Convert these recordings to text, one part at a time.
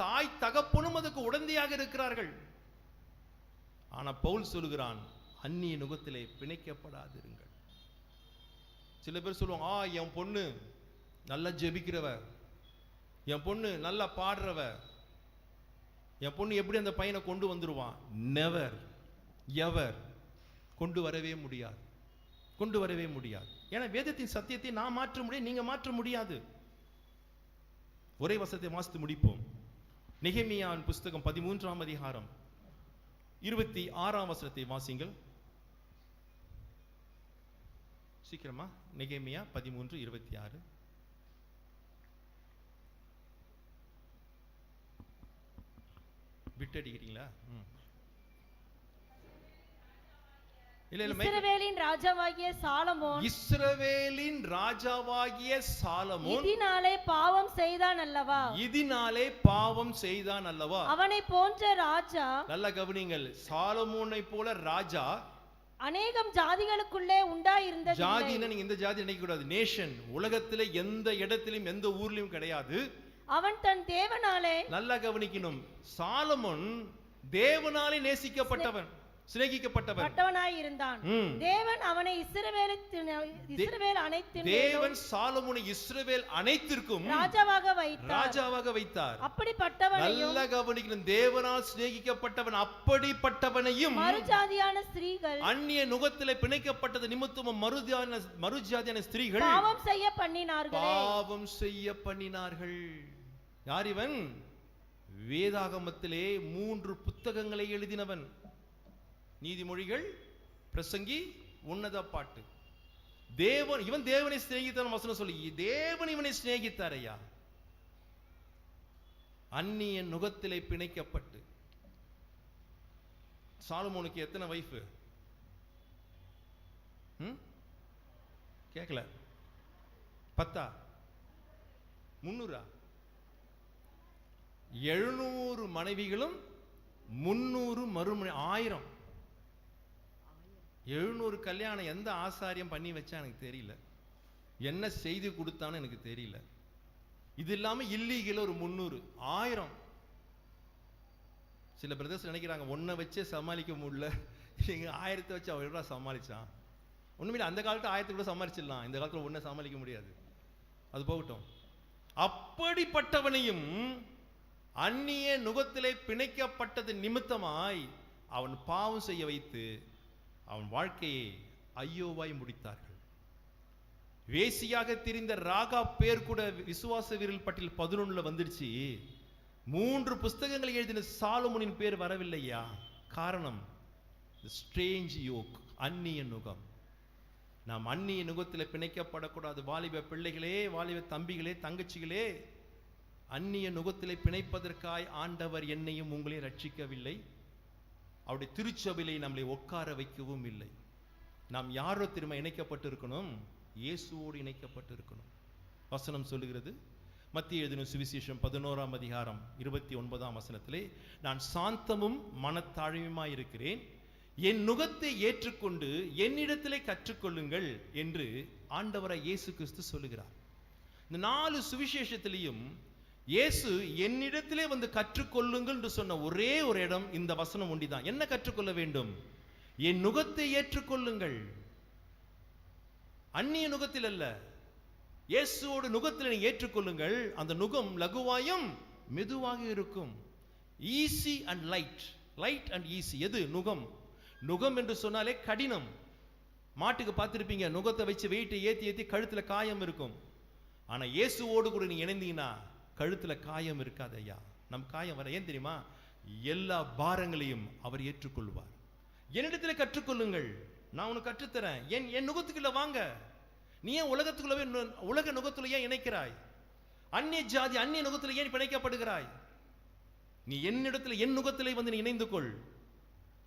தாய் தகப்பனும் அதுக்கு உடந்தையாக இருக்கிறார்கள். ஆனா பவுல் சொல்லுகிறான் அந்நிய நுகத்திலே பிணைக்கப்படாதிருங்கள். சில பேர் சொல்லுவாங்க ஆ என் பொண்ணு நல்லா ஜெபிக்கிறவ என் பொண்ணு நல்லா பாடுறவ என் பொண்ணு எப்படி அந்த பையனை கொண்டு வந்துருவான் நெவர் எவர் கொண்டு வரவே முடியாது கொண்டு வரவே முடியாது. ஏன்னா வேதத்தின் சத்தியத்தை நான் மாற்ற முடியும் நீங்க மாற்ற முடியாது. ஒரே வசத்தை வாசித்து முடிப்போம். நெகமியான் புஸ்தகம் பதிமூன்றாம் அதிகாரம் இருபத்தி ஆறாம் வசனத்தை வாசிங்கள் சீக்கிரமா நெகேமியா பதிமூன்று இருபத்தி ஆறு. விட்டடிக்கிறீங்களா? ம். இஸ்ரவேலின் ராஜாவாகிய சாலமோன் இஸ்ரவேலின் ராஜாவாகிய சாலமோன் இதனாலே பாவம் செய்தான் அல்லவா? இதனாலே பாவம் செய்தான் அல்லவா? அவனை போன்ற ராஜா நல்ல கவனிங்கள் சாலமோனை போல ராஜா அநேகம் ஜாதிகளுக்குள்ளே உண்டாயிருந்தது ஜாதின்னா நீங்க இந்த ஜாதி நினைக்க கூடாது. நேஷன். உலகத்துல எந்த இடத்திலும் எந்த ஊர்லயும் கிடையாது. அவன் தன் தேவனாலே நல்லா கவனிக்கணும். சாலமோன் தேவனாலே நேசிக்கப்பட்டவன். சிநேகிக்கப்பட்டவன். பட்டவனாய் இருந்தான். தேவன் அவனை இஸ்ரவேல் அனைத்து தேவன் சாலமோனை இஸ்ரவேல் அனைத்திற்கும் ராஜாவாக வைத்தார். ராஜாவாக வைத்தார். அப்படிப்பட்டவனையும் நல்லா கவனிக்கணும். தேவனால் சிநேகிக்கப்பட்டவன் அப்படிப்பட்டவனையும் மறுஜாதியான ஸ்திரீகள் அந்நிய நுகத்திலே பிணைக்கப்பட்டது நிமித்தமும் மறுஜாதியான மறுஜாதியான ஸ்திரீகள் பாவம் செய்ய பண்ணினார்களே. பாவம் செய்ய பண்ணினார்கள். யார் இவன்? வேதாகமத்திலே மூன்று புத்தகங்களை எழுதினவன். நீதிமொழிகள் பிரசங்கி உன்னத பாட்டு. தேவன் இவன் தேவனை சிநேகித்தான் வசனம் சொல்லி தேவன் இவனை சிநேகித்தார் ஐயா அந்நிய நுகத்திலே பிணைக்கப்பட்டு. சாலமோனுக்கு எத்தனை வைஃபு கேட்கல பத்தா? முன்னூறா எழுநூறு மனைவிகளும் முன்னூறு மறுமணி ஆயிரம். எழுநூறு கல்யாணம் எந்த ஆசாரியம் பண்ணி வச்சா எனக்கு தெரியல. என்ன செய்தி கொடுத்தான்னு எனக்கு தெரியல. இது இல்லாமல் இல்லீகல் ஒரு முந்நூறு ஆயிரம். சில பிரதர்ஸ் நினைக்கிறாங்க ஒன்றை வச்சே சமாளிக்க முடியல. எங்க ஆயிரத்தை வச்சு அவன் எவ்வளோ சமாளிச்சான்? ஒண்ணுமே அந்த காலத்துல ஆயிரத்தை கூட சமாளிச்சிடலாம். இந்த காலத்துல ஒன்றை சமாளிக்க முடியாது. அது போகட்டும். அப்படிப்பட்டவனையும் அந்நிய நுகத்திலே பிணைக்கப்பட்டது நிமித்தமாய் அவன் பாவம் செய்ய வைத்து அவன் வாழ்க்கையை ஐயோவாய் முடித்தார்கள். வேசியாக திரிந்த ராகா பேர் கூட விசுவாச வீரல் பட்டியல் பதினொன்னுல வந்துடுச்சு. மூன்று புஸ்தகங்களை எழுதின சாலமுனின் பேர் வரவில்லையா? காரணம் ஸ்ட்ரேஞ்ச் யோக் அந்நிய நுகம். நாம் அந்நிய நுகத்தில் பிணைக்கப்படக்கூடாது. வாலிப பிள்ளைகளே வாலிப தம்பிகளே தங்கச்சிகளே அந்நிய நுகத்தில் பிணைப்பதற்காய் ஆண்டவர் என்னையும் உங்களையும் ரட்சிக்கவில்லை. அவருடைய திருச்சபையிலே நம்மளை உட்கார வைக்கவும் இல்லை. நாம் யாரோ திரும்ப இணைக்கப்பட்டிருக்கணும்? இயேசுவோடு இணைக்கப்பட்டிருக்கணும். வசனம் சொல்லுகிறது மத்திய எழுதின சுவிசேஷம் பதினோராம் அதிகாரம் இருபத்தி ஒன்பதாம் வசனத்திலே நான் சாந்தமும் மனத்தாழ்மையுமாய் இருக்கிறேன். என் நுகத்தை ஏற்றுக்கொண்டு என்னிடத்திலே கற்றுக்கொள்ளுங்கள் என்று ஆண்டவரை இயேசு கிறிஸ்து சொல்லுகிறார். இந்த நாலு சுவிசேஷத்திலையும் இயேசு என்னிடத்திலே வந்து கற்றுக்கொள்ளுங்கள் என்று சொன்ன ஒரே ஒரு இடம் இந்த வசனம் ஒண்டிதான். என்ன கற்றுக்கொள்ள வேண்டும்? என் நுகத்தை ஏற்றுக்கொள்ளுங்கள். அந்நிய நுகத்தில் அல்ல. இயேசுவோட நுகத்தில் நீ ஏற்றுக்கொள்ளுங்கள். அந்த நுகம் லகுவாயும் மெதுவாக இருக்கும். Easy and light light and easy எது? நுகம். நுகம் என்று சொன்னாலே கடினம். மாட்டுக்கு பார்த்துருப்பீங்க நுகத்தை வச்சு வெயிட்டை ஏற்றி ஏற்றி கழுத்தில் காயம் இருக்கும். ஆனால் இயேசுவோடு கூட நீ இணைந்தீங்கன்னா கழுத்தில் காயம் இருக்காது ஐயா. நம் காயம் வர ஏன் தெரியுமா? எல்லா பாரங்களையும் அவர் ஏற்றுக்கொள்வார். என்னிடத்தில் கற்றுக்கொள்ளுங்கள். நான் உனக்கு கற்றுத்தரேன். என் என் நுகத்துக்குள்ள வாங்க. நீ ஏன் உலகத்துக்குள்ளவே நு- உலக நுகத்துல ஏன் இணைக்கிறாய்? அந்நிய ஜாதி அந்நிய நுகத்தில் ஏன் பிணைக்கப்படுகிறாய்? நீ என்னிடத்துல என் நுகத்திலே வந்து நீ இணைந்து கொள்.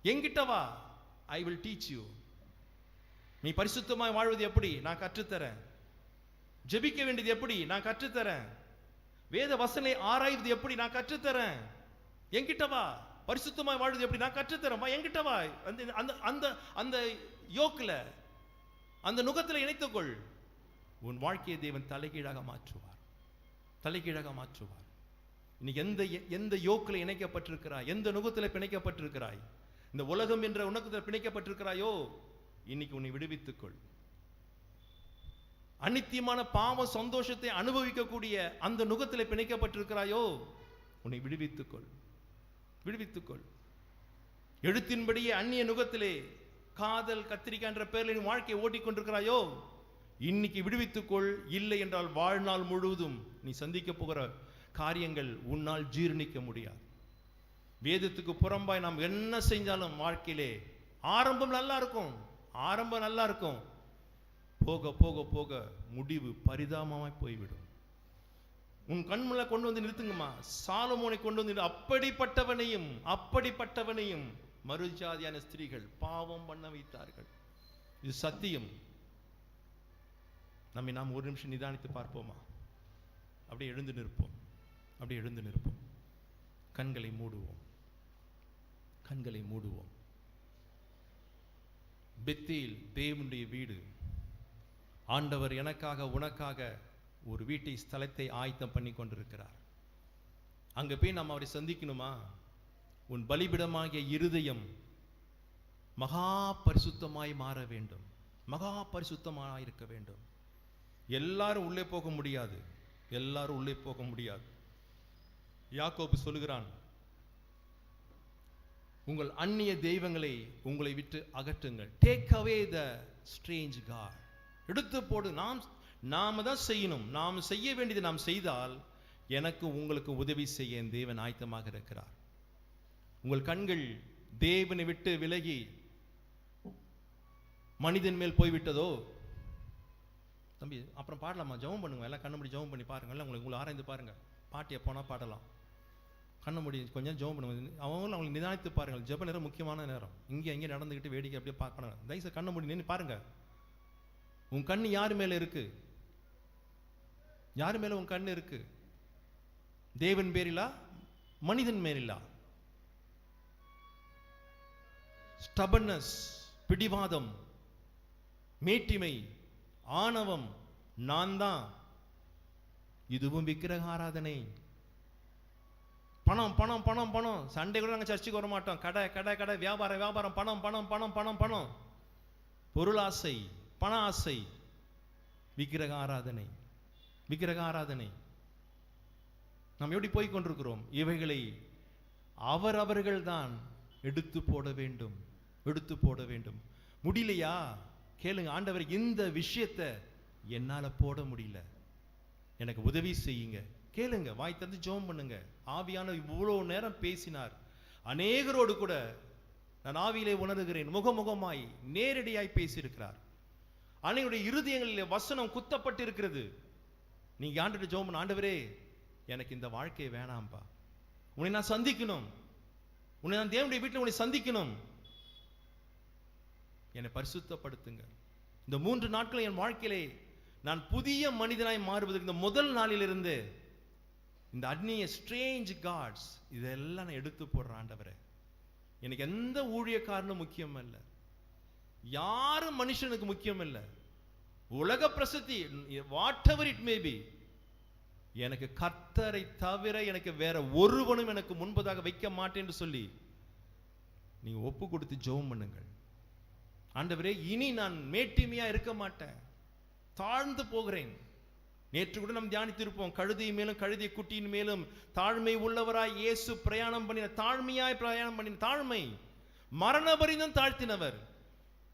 எங்கிட்ட வா. ஐ வில் டீச் யூ நீ பரிசுத்தமாய் வாழ்வது எப்படி? நான் கற்றுத்தரேன். ஜெபிக்க வேண்டியது எப்படி? நான் கற்றுத்தரேன். வேத வசனை ஆராய்வது எப்படி நான் கற்றுத்தரேன்? என்கிட்ட வா. பரிசுத்தமாய் வாழ்வது எப்படி நான் கற்றுத்தரேன்? வா என்கிட்ட வா. அந்த அந்த அந்த அந்த யோக்கில் அந்த நுகத்தில் இணைத்துக்கொள். உன் வாழ்க்கையை தேவன் தலைகீழாக மாற்றுவார். தலைகீழாக மாற்றுவார். இன்னைக்கு எந்த எந்த யோக்கில் இணைக்கப்பட்டிருக்கிறாய்? எந்த நுகத்தில் பிணைக்கப்பட்டிருக்கிறாய்? இந்த உலகம் என்ற உணக்கத்தில் பிணைக்கப்பட்டிருக்கிறாயோ? இன்னைக்கு உன்னை விடுவித்துக்கொள். அநித்தியமான பாவ சந்தோஷத்தை அனுபவிக்கக்கூடிய அந்த நுகத்தில் பிணைக்கப்பட்டிருக்கிறாயோ? உன்னை விடுவித்துக்கொள். விடுவித்துக்கொள். எழுத்தின்படியே அந்நிய நுகத்திலே காதல் கத்திரிக்காய் என்ற பெயரில் நீ வாழ்க்கையை ஓட்டிக்கொண்டிருக்கிறாயோ இன்னைக்கு விடுவித்துக்கொள். இல்லை என்றால் வாழ்நாள் முழுவதும் நீ சந்திக்க போகிற காரியங்கள் உன்னால் ஜீரணிக்க முடியாது. வேதத்துக்கு புறம்பாய் நாம் என்ன செஞ்சாலும் வாழ்க்கையிலே ஆரம்பம் நல்லா இருக்கும். ஆரம்பம் நல்லா இருக்கும். போக போக போக முடிவு பரிதாபமாய் போய்விடும். உன் கண்முள்ள கொண்டு வந்து நிறுத்துங்கம்மா. சாலமோனை கொண்டு வந்து அப்படிப்பட்டவனையும் அப்படிப்பட்டவனையும் மறுஜாதியான ஸ்திரீகள் பாவம் பண்ண வைத்தார்கள். இது சத்தியம். நம்மை நாம் ஒரு நிமிஷம் நிதானித்து பார்ப்போமா? அப்படியே எழுந்து நிற்போம். அப்படியே எழுந்து நிற்போம். கண்களை மூடுவோம். கண்களை மூடுவோம். பெத்தியில் தேவனுடைய வீடு. ஆண்டவர் எனக்காக உனக்காக ஒரு வீட்டை ஸ்தலத்தை ஆயத்தம் பண்ணி கொண்டிருக்கிறார். அங்கே போய் நம்ம அவரை சந்திக்கணுமா? உன் பலிபிடமாகிய இருதயம் மகா பரிசுத்தமாய் மாற வேண்டும். மகா பரிசுத்தமாக இருக்க வேண்டும். எல்லாரும் உள்ளே போக முடியாது. எல்லாரும் உள்ளே போக முடியாது. யாக்கோபு சொல்லுகிறான் உங்கள் அந்நிய தெய்வங்களை உங்களை விட்டு அகற்றுங்கள். Take away the strange god எடுத்து போடு நாம் நாம தான் செய்யணும். நாம் செய்ய வேண்டியது நாம் செய்தால் எனக்கு உங்களுக்கு உதவி செய்ய என் தேவன் ஆயத்தமாக இருக்கிறார். உங்கள் கண்கள் தேவனை விட்டு விலகி மனிதன் மேல் போய்விட்டதோ? தம்பி அப்புறம் பாடலாமா? ஜெபம் பண்ணுங்க. எல்லாம் கண்ணு முடி ஜெபம் பண்ணி பாருங்கள் உங்களுக்கு உங்களை ஆராய்ந்து பாருங்க. பாட்டியை போனால் பாடலாம். கண்ண முடி கொஞ்சம் ஜெபம் பண்ணுங்க. அவங்களும் அவங்களுக்கு நிதானித்து பாருங்கள். ஜெப நேரம் முக்கியமான நேரம். இங்கே எங்கே நடந்துக்கிட்டு வேடிக்கை அப்படியே பார்க்கணும். தயவுசெய்து கண்ண முடி நின்று பாருங்க. உன் கண் யார் மேலே இருக்கு? யார் மேலே உன் கண் இருக்கு? தேவன் பேரிலா மனிதன் மேலிலா? ஸ்டபன்னஸ் பிடிவாதம் மேட்டிமை ஆணவம் நான் தான் இதுவும் விக்கிரக ஆராதனை. பணம் பணம் பணம் பணம். சண்டே கூட நாங்கள் சர்ச்சுக்கு வர மாட்டோம் கடை கடை கடை. வியாபாரம் வியாபாரம். பணம் பணம் பணம் பணம் பணம். பொருளாசை. பண ஆசை விக்கிரக ஆராதனை விக்கிரக ஆராதனை நாம் எப்படி போய் கொண்டிருக்கிறோம்? இவைகளை அவர் அவர்கள்தான் எடுத்து போட வேண்டும் எடுத்து போட வேண்டும். முடியலையா? கேளுங்க ஆண்டவர் இந்த விஷயத்தை என்னால் போட முடியல. எனக்கு உதவி செய்யுங்க. கேளுங்க வாய் திறந்து ஜெபம் பண்ணுங்க. ஆவியான இவ்வளோ நேரம் பேசினார். அநேகரோடு கூட நான் ஆவியிலே உணர்கிறேன் முகமுகமாய் நேரடியாய் பேசியிருக்கிறார். அனைவருடைய இருதயங்களிலே வசனம் குத்தப்பட்டு இருக்கிறது நீ ஆண்டு ஜோமன் ஆண்டவரே எனக்கு இந்த வாழ்க்கை வேணாம்பா. உன்னை நான் சந்திக்கணும். உன்னை நான் தேவனுடைய வீட்டில் உன்னை சந்திக்கணும். என்னை பரிசுத்தப்படுத்துங்க இந்த மூன்று நாட்கள் என் வாழ்க்கையிலே நான் புதிய மனிதனாய் மாறுவதற்கு இந்த முதல் நாளிலிருந்து இந்த அந்நிய ஸ்ட்ரேஞ்ச் காட்ஸ் இதெல்லாம் நான் எடுத்து போடுறேன் ஆண்டவரே. எனக்கு எந்த ஊழியக்காரனும் முக்கியம் இல்லை யாரும் மனுஷனுக்கு முக்கியம் இல்லை உலக பிரசித்தி whatever it may be எனக்கு கர்த்தரை தவிர எனக்கு வேற ஒருவனும் எனக்கு முன்பதாக வைக்க மாட்டேன்னு சொல்லி நீங்க ஒப்பு கொடுத்து ஜெபம் பண்ணுங்கள். ஆண்டவரே இனி நான் மேட்டிமையா இருக்க மாட்டேன். தாழ்ந்து போகிறேன். நேற்று கூட நாம் தியானித்திருப்போம் கழுதை மேலும் கழுதை குட்டியின் மேலும் தாழ்மை உள்ளவராய் இயேசு பிரயாணம் பண்ணின தாழ்மையாய் பிரயாணம் பண்ணின தாழ்மை மரண பரிந்தும் தாழ்த்தினவர்.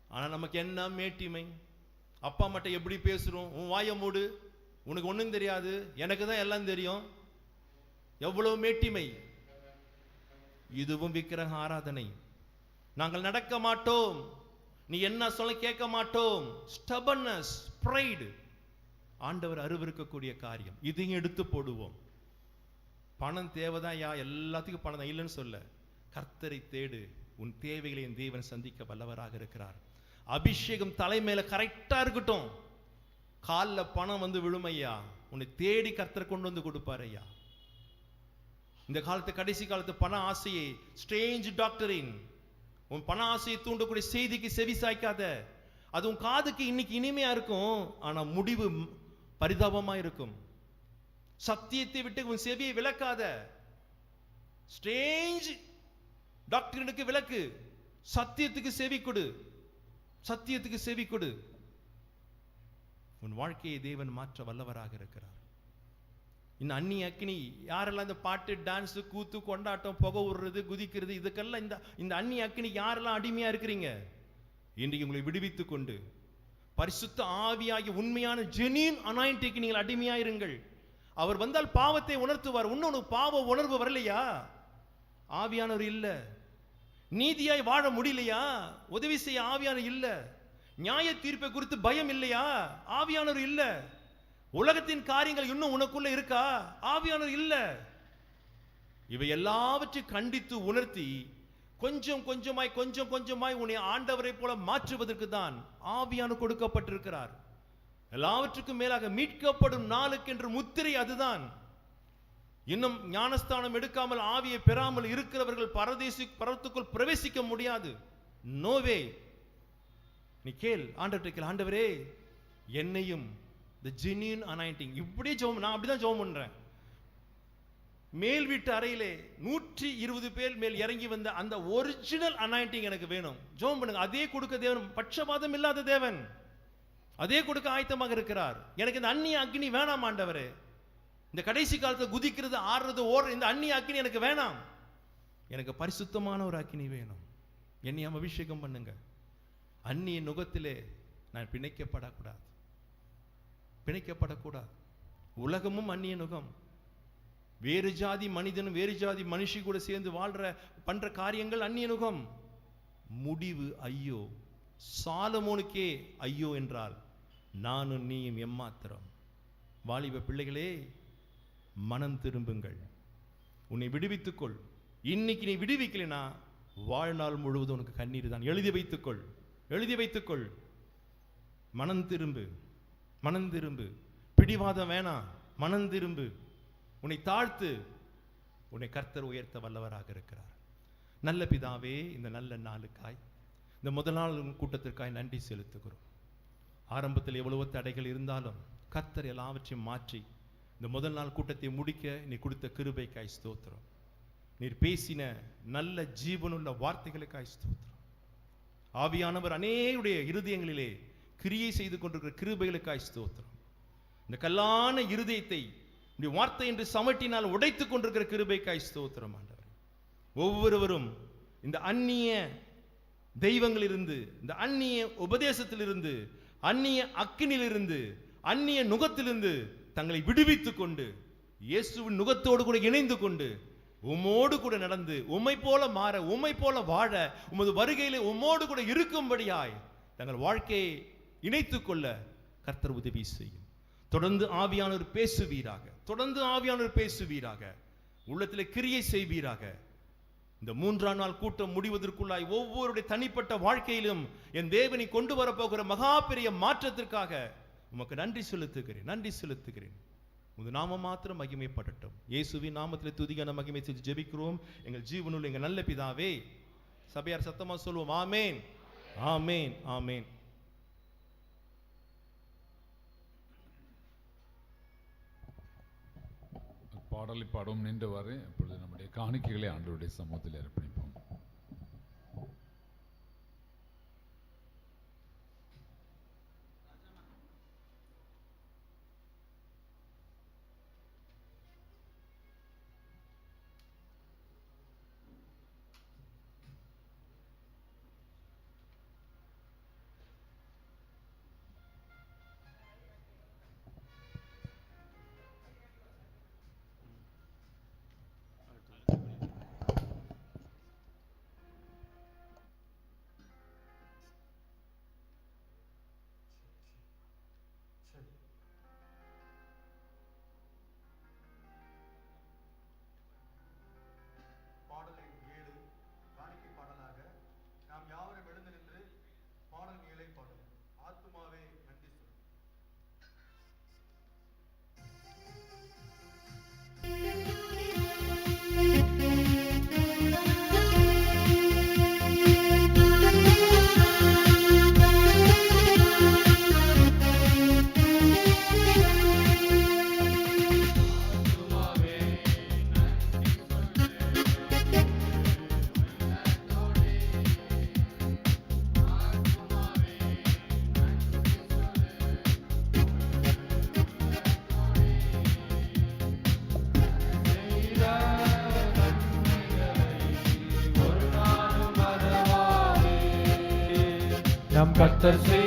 ஆனால் நமக்கு என்ன மேட்டிமை? அப்பா மட்டும் எப்படி பேசுகிறோம் உன் வாய மூடு. உனக்கு ஒன்றும் தெரியாது. எனக்கு தான் எல்லாம் தெரியும். எவ்வளவு மேட்டிமை? இதுவும் விக்கிரக ஆராதனை. நாங்கள் நடக்க மாட்டோம். நீ என்ன சொல்ல கேட்க மாட்டோம். ஸ்டபன்னஸ் ப்ரைடு ஆண்டவர் அருவருக்கக்கூடிய காரியம். இதையும் எடுத்து போடுவோம். பணம் தேவைதான் யா? எல்லாத்துக்கும் பணம் தான் இல்லைன்னு சொல்ல. கர்த்தரை தேடு. உன் தேவைகளை என் தேவன் சந்திக்க வல்லவராக இருக்கிறார். அபிஷேகம் தலைமையில கரெக்டா இருக்கட்டும். காலில் பணம் வந்து விழும் ஐயா உன்னை தேடி கர்த்தர் கொண்டு வந்து கொடுப்பார் ஐயா. இந்த காலத்து கடைசி காலத்து பண ஆசையை ஸ்ட்ரேஞ்ச் டாக்டரின் உன் பண ஆசையை தூண்டக்கூடிய செய்திக்கு செவி சாய்க்காத. அது உன் காதுக்கு இன்னைக்கு இனிமையா இருக்கும் ஆனா முடிவு பரிதாபமா இருக்கும். சத்தியத்தை விட்டு உன் செவியை விளக்காத. ஸ்ட்ரேஞ்ச் டாக்டரினுக்கு விளக்கு சத்தியத்துக்கு செவி கொடு. சத்தியத்துக்கு செவி கொடு. உன் வாழ்க்கையை தேவன் மாற்ற வல்லவராக இருக்கிறார். இந்த அந்நி அக்னி யாரெல்லாம் இந்த பாட்டு டான்ஸ் கூத்து கொண்டாட்டம் புகை விடுறது குதிக்கிறது இதுக்கெல்லாம் இந்த இந்த அந்நி அக்னி யாரெல்லாம் அடிமையா இருக்கிறீங்க? இன்றைக்கு உங்களை விடுவித்து கொண்டு பரிசுத்த ஆவியாகிய உண்மையான ஜெனின் அனாயிண்டிக்கு நீங்கள் அடிமையாயிருங்கள் அவர் வந்தால் பாவத்தை உணர்த்துவார். இன்னொன்று பாவ உணர்வு வரலையா ஆவியானவர் இல்ல. நீதியாய் வாழ முடியலையா? உதவி செய்ய ஆவியானவர் இல்லை. நியாய தீர்ப்பை குறித்து பயம் இல்லையா? ஆவியானவர் இல்லை. உலகத்தின் காரியங்கள் இன்னும் உனக்குள்ள இருக்கா? ஆவியானவர் இல்லை. இவை எல்லாவற்றையும் கண்டித்து உணர்த்தி கொஞ்சம் கொஞ்சமாய் கொஞ்சம் கொஞ்சமாய் உன்னை ஆண்டவரை போல மாற்றுவதற்கு தான் ஆவியான கொடுக்கப்பட்டிருக்கிறார். எல்லாவற்றுக்கும் மேலாக மீட்கப்படும் நாளுக்கென்று முத்திரை அதுதான். இன்னும் ஞானஸ்தானம் எடுக்காமல் ஆவியை பெறாமல் இருக்கிறவர்கள் பரதேசி பரத்துக்குள் பிரவேசிக்க முடியாது. நோவே நீ கேள் ஆண்டவர்கிட்ட கேள் ஆண்டவரே என்னையும் த ஜெனியூன் அனாயிண்டிங் இப்படியே ஜோம் நான் அப்படிதான் ஜோம் பண்றேன். மேல் வீட்டு அறையிலே நூற்றி இருபது பேர் மேல் இறங்கி வந்த அந்த ஒரிஜினல் அனாயிண்டிங் எனக்கு வேணும். ஜோம் பண்ணுங்க. அதே கொடுக்க தேவன் பட்சபாதம் இல்லாத தேவன். அதே கொடுக்க ஆயத்தமாக இருக்கிறார். எனக்கு இந்த அந்நிய அக்னி வேணாம் ஆண்டவரே. இந்த கடைசி காலத்துல குதிக்கிறது ஆடுறது ஓடுற இந்த அந்நிய அக்கினி எனக்கு வேணாம். எனக்கு பரிசுத்தமான ஒரு அக்கினி வேணும். என்னை அபிஷேகம் பண்ணுங்க. அந்நிய நுகத்திலே நான் பிணைக்கப்படக்கூடாது. பிணைக்கப்படக்கூடாது. உலகமும் அந்நிய நுகம். வேறு ஜாதி மனிதனும் வேறு ஜாதி மனுஷி கூட சேர்ந்து வாழ்ற பண்ற காரியங்கள் அந்நிய நுகம். முடிவு ஐயோ. சாலமோனுக்கே ஐயோ என்றால் நானும் நீயும் எம்மாத்திரம். வாலிப பிள்ளைகளே மனம் திரும்புங்கள். உன்னை விடுவித்துக்கொள். இன்னைக்கு நீ விடுவிக்கலைனா வாழ்நாள் முழுவதும் உனக்கு கண்ணீர் தான். எழுதி வைத்துக்கொள். எழுதி வைத்துக்கொள். மனம் திரும்பு. மனம் திரும்பு. பிடிவாதம் வேணாம் மனம் திரும்பு. உன்னை தாழ்த்து. உன்னை கர்த்தர் உயர்த்த வல்லவராக இருக்கிறார். நல்ல பிதாவே இந்த நல்ல நாளுக்காய் இந்த முதல் நாள் கூட்டத்திற்காய் நன்றி செலுத்துகிறோம். ஆரம்பத்தில் எவ்வளவோ தடைகள் இருந்தாலும் கர்த்தர் எல்லாவற்றையும் மாற்றி இந்த முதல் நாள் கூட்டத்தை முடிக்க நீ கொடுத்த கிருபைக்காய் ஸ்தோத்திரம். நீர் பேசின நல்ல ஜீவனுள்ள வார்த்தைகளுக்காய் ஸ்தோத்திரம். ஆவியானவர் அநேருடைய இருதயங்களிலே கிரியை செய்து கொண்டிருக்கிற கிருபைகளுக்காய் ஸ்தோத்திரம். இந்த கல்லான இருதயத்தை இப்படி வார்த்தை என்று சமட்டினால் உடைத்து கொண்டிருக்கிற கிருபைக்காய் ஸ்தோத்திரம் ஆண்டவர். ஒவ்வொருவரும் இந்த அந்நிய தெய்வங்களிலிருந்து இந்த அந்நிய உபதேசத்திலிருந்து அந்நிய அக்கினிலிருந்து அந்நிய நுகத்திலிருந்து தங்களை விடுவித்துக் கொண்டு இயேசுவின் நுகத்தோடு கூட இணைந்து கொண்டு உம்மோடு கூட நடந்து உம்மை போல மாற உம்மை போல வாழ உமது வருகையிலே உம்மோடு கூட இருக்கும்படியாய் தங்கள் வாழ்க்கையை இணைத்துக் கொள்ள கர்த்தர் உதவி செய்யும். தொடர்ந்து ஆவியானவர் பேசுவீராக தொடர்ந்து ஆவியானவர் பேசுவீராக உள்ளத்தில் கிரியை செய்வீராக. இந்த மூன்றாம் நாள் கூட்டம் முடிவதற்குள்ளாய் ஒவ்வொருடைய தனிப்பட்ட வாழ்க்கையிலும் என் தேவனை கொண்டு வரப்போகிற மகா பெரிய மாற்றத்திற்காக உமக்கு நன்றி செலுத்துகிறேன் நன்றி செலுத்துகிறேன். உங்க நாம மாத்திரம் மகிமைப்படட்டும். இயேசுவின் நாமத்தில் துதிகான மகிமை செஞ்சு ஜெபிக்கிறோம். எங்கள் ஜீவனுள் எங்கள் நல்ல பிதாவே சபையார் சத்தமா சொல்லுவோம் ஆமேன். ஆமேன் ஆமேன். பாடலை பாடும் நின்றவாறு. இப்பொழுது நம்முடைய காணிக்கைகளை ஆண்டவருடைய சமூகத்தில் அர்ப்பணிப்போம். நம்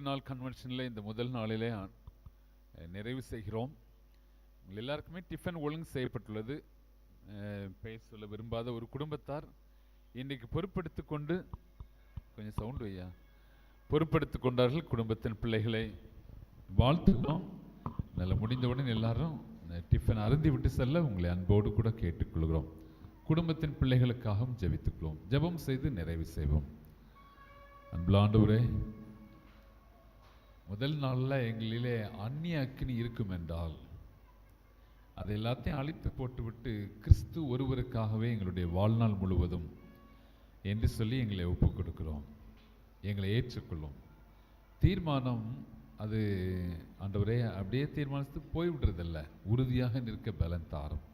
மூன்று நாள் கன்வென்ஷனில் இந்த முதல் நாளிலே நிறைவு செய்கிறோம். எல்லாருக்குமே டிஃபன் ஒழுங்கு செய்யப்பட்டுள்ளது. பெயர் சொல்ல விரும்பாத ஒரு குடும்பத்தார் இன்றைக்கு பொறுப்பெடுத்து கொண்டு கொஞ்சம் சவுண்ட் வையா? பொறுப்பெடுத்து கொண்டார்கள் குடும்பத்தின் பிள்ளைகளை. வாழ்த்துக்கிறோம் நல்ல முடிந்தவுடன் எல்லாரும் டிஃபன் அருந்தி விட்டு செல்ல உங்களை அன்போடு கூட கேட்டுக்கொள்கிறோம். குடும்பத்தின் பிள்ளைகளுக்காகவும் ஜெபித்துக்கொள்வோம் ஜெபம் செய்து நிறைவு செய்வோம். அன்புலாண்டவரே முதல் நாளில் எங்களிலே அந்நிய அக்கினி இருக்கும் என்றால் அதை எல்லாத்தையும் அழித்து போட்டுவிட்டு கிறிஸ்து ஒருவருக்காகவே எங்களுடைய வாழ்நாள் முழுவதும் என்று சொல்லி எங்களை ஒப்புக் கொடுக்கிறோம். எங்களை ஏற்றுக்கொள்ளும். தீர்மானம் அது ஆண்டவரே அப்படியே தீர்மானித்து போய்விடுறதில்ல. உறுதியாக நிற்க பலன் தாரும்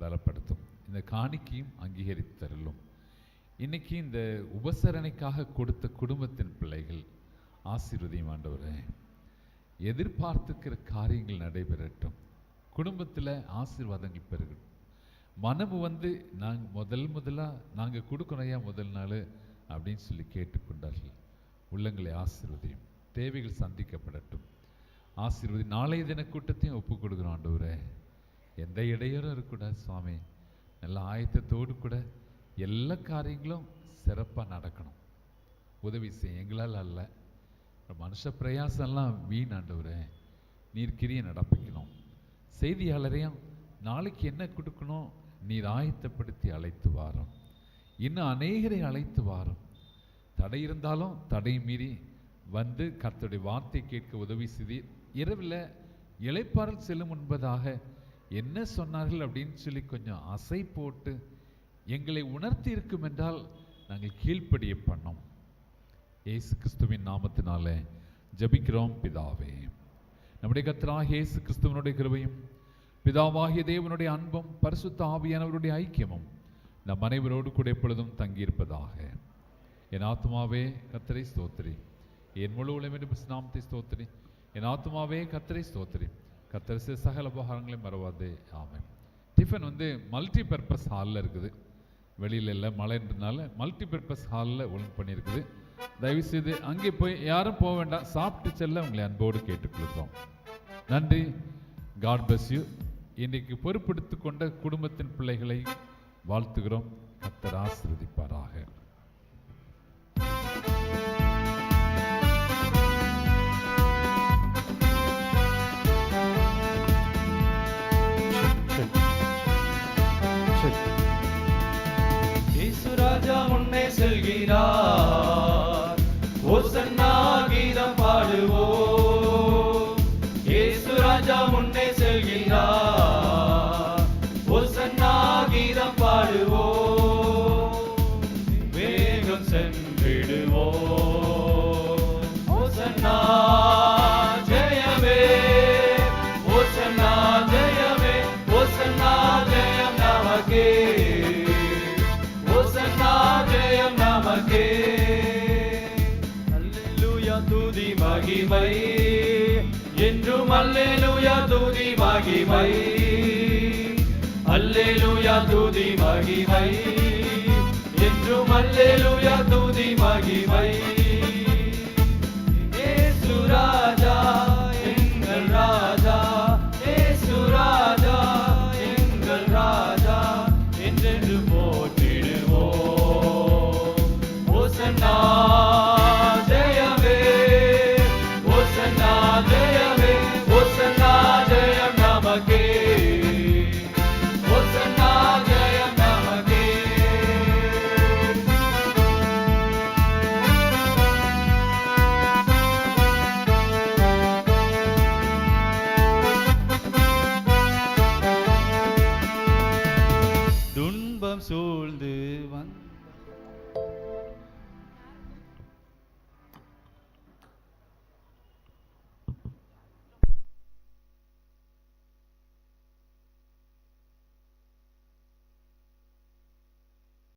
பலப்படுத்தும். இந்த காணிக்கையும் அங்கீகரித்து தருளும். இன்றைக்கி இந்த உபசரணைக்காக கொடுத்த குடும்பத்தின் பிள்ளைகள் ஆசீர்வதியும் ஆண்டவரே. எதிர்பார்த்துக்கிற காரியங்கள் நடைபெறட்டும். குடும்பத்தில் ஆசீர்வாதங்கள் பெருகட்டும். மனம் வந்து நாங்கள் முதல் முதலாக நாங்கள் கொடுக்கணையா முதல் நாள் அப்படின்னு சொல்லி கேட்டுக்கொண்டார்கள். உள்ளங்களை ஆசீர்வதியும். தேவைகள் சந்திக்கப்படட்டும். ஆசீர்வதி நாளைய தின கூட்டத்தையும் ஒப்பு கொடுக்குறோம் ஆண்டவரே. எந்த இடையூறும் இருக்கக்கூடாது சுவாமி. நல்ல ஆயத்தத்தோடு கூட எல்லா காரியங்களும் சிறப்பாக நடக்கணும். உதவி செய்ய எங்களால் அல்ல. மனுஷ பிரயாசம்லாம் வீண் ஆண்டவரே. நீர் கிரியை நடப்பிக்கணும். செய்தியாளரையும் நாளைக்கு என்ன கொடுக்கணும்? நீர் ஆயத்தப்படுத்தி அழைத்து வாரும். இன்னும் அநேகரை அழைத்து வாரும். தடை இருந்தாலும் தடை மீறி வந்து கர்த்தருடைய வார்த்தை கேட்க உதவி செய்தீர். இரவில் இளைப்பாறல் செல்லும் முன்பதாக என்ன சொன்னார்கள் அப்படின்னு சொல்லி கொஞ்சம் அசை போட்டு எங்களை உணர்த்தி இருக்கும் என்றால் நாங்கள் கீழ்ப்படிய பண்ணோம். இயேசு கிறிஸ்துவின் நாமத்தினால ஜபிக்கிறோம் பிதாவே. நம்முடைய கத்தராக இயேசு கிறிஸ்துவனுடைய கிருபையும் பிதாவாகிய தேவனுடைய அன்பும் பரிசுத்த ஆவியானவருடைய ஐக்கியமும் நம் அனைவரோடு கூட எப்பொழுதும் தங்கியிருப்பதாக. என் ஆத்மாவே கத்தரை ஸ்தோத்திரி. என் முழு உலகம் நாமத்தை ஸ்தோத்திரி. என் ஆத்மாவே கத்தரை ஸ்தோத்திரி. கத்தரிசு சகல உபகாரங்களையும் மறவாது. ஆமை டிஃபன் வந்து மல்டி பர்பஸ் ஹாலில் இருக்குது. வெளியில் இல்லை மழைன்றதுனால மல்டி பர்பஸ் ஹாலில் ஒழுங்கு பண்ணியிருக்குது. தயவு செய்து அங்கே போய் யாரும் போக வேண்டாம். சாப்பிட்டு செல்ல உங்களை அன்போடு கேட்டுக்கொள்கிறோம். நன்றி. காட் பஸ் யூ இன்றைக்கு பொறுப்பெடுத்து கொண்ட குடும்பத்தின் பிள்ளைகளை வாழ்த்துகிறோம். கத்தர் ஆசிரதிப்பாராக மகிமை. என்றும் அல்லேலூயா தூதி மகிமை. அல்லேலூயா தூதி மகிமை. என்றும் அல்லேலூயா தூதி மகிமை. ராஜா எங்கள் ராஜா. ராஜா எங்கள் ராஜா. என்றென்று போற்றிடுவோம். ஓசன்னா